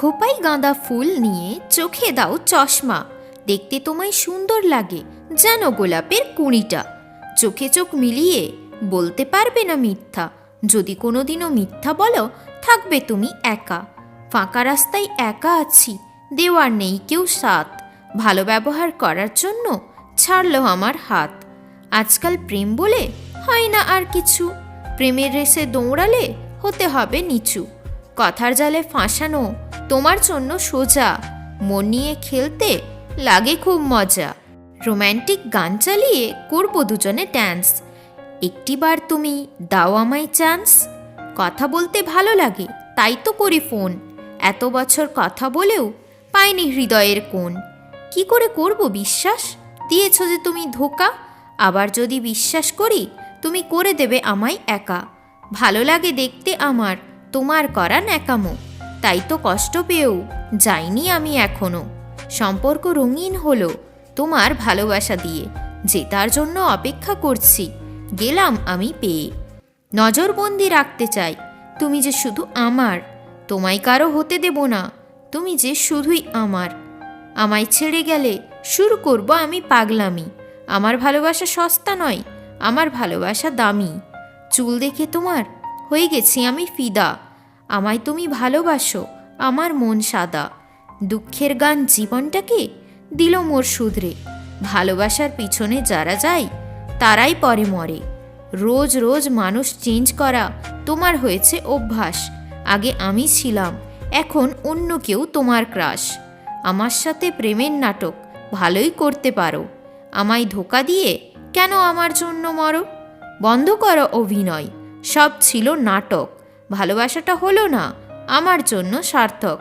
খোপাই গাঁদা ফুল নিয়ে চোখে দাও চশমা। দেখতে তোমায় সুন্দর লাগে যেন গোলাপের কুঁড়িটা। চোখে চোখ মিলিয়ে বলতে পারবে না মিথ্যা। যদি কোনোদিনও মিথ্যা বলো, থাকবে তুমি একা। ফাঁকা রাস্তায় একা আছি, দেওয়ার নেই কেউ সাথ। ভালো ব্যবহার করার জন্য ছাড়লো আমার হাত। আজকাল প্রেম বলে হয় না আর কিছু। প্রেমের রেসে দৌড়ালে হতে হবে নিচু। কথার জালে ফাঁসানো তোমার জন্য সোজা। মন নিয়ে খেলতে লাগে খুব মজা। রোম্যান্টিক গান চালিয়ে করব দুজনে ড্যান্স একটিবার তুমি দাও আমায় চান্স কথা বলতে ভালো লাগে, তাই তো করি ফোন এত বছর কথা বলেও পাইনি হৃদয়ের কোণ। কি করে করব বিশ্বাস? দিয়েছ যে তুমি ধোকা। আবার যদি বিশ্বাস করি, তুমি করে দেবে আমায় একা। ভালো লাগে দেখতে আমার, তোমার করা ন্যাকামো। তাই তো কষ্ট পেয়েও যাইনি আমি এখনও। সম্পর্ক রঙিন হলো তোমার ভালোবাসা দিয়ে। জেতার জন্য অপেক্ষা করছি। গেলাম আমি পেয়ে। নজরবন্দি রাখতে চাই। তুমি যে শুধু আমার। তোমায় কারও হতে দেব না। তুমি যে শুধুই আমার। আমায় ছেড়ে গেলে শুরু করব আমি পাগলামি। আমার ভালোবাসা সস্তা নয়, আমার ভালোবাসা দামি। চুল দেখে তোমার? হয়ে গেছি আমি ফিদা। আমায় তুমি ভালোবাসো, আমার মন সাদা। দুঃখের গান জীবনটাকে দিল মোর শুধরে ভালোবাসার পিছনে যারা যায়, তারাই পরে মরে। রোজ রোজ মানুষ চেঞ্জ করা তোমার হয়েছে অভ্যাস। আগে আমি ছিলাম, এখন অন্য কেউ তোমার ক্রাশ। আমার সাথে প্রেমের নাটক, ভালোই করতে পারো। আমায় ধোকা দিয়ে কেন আমার জন্য মরো? বন্ধ করো অভিনয়, সব ছিল নাটক। ভালোবাসাটা হলো না আমার জন্য সার্থক।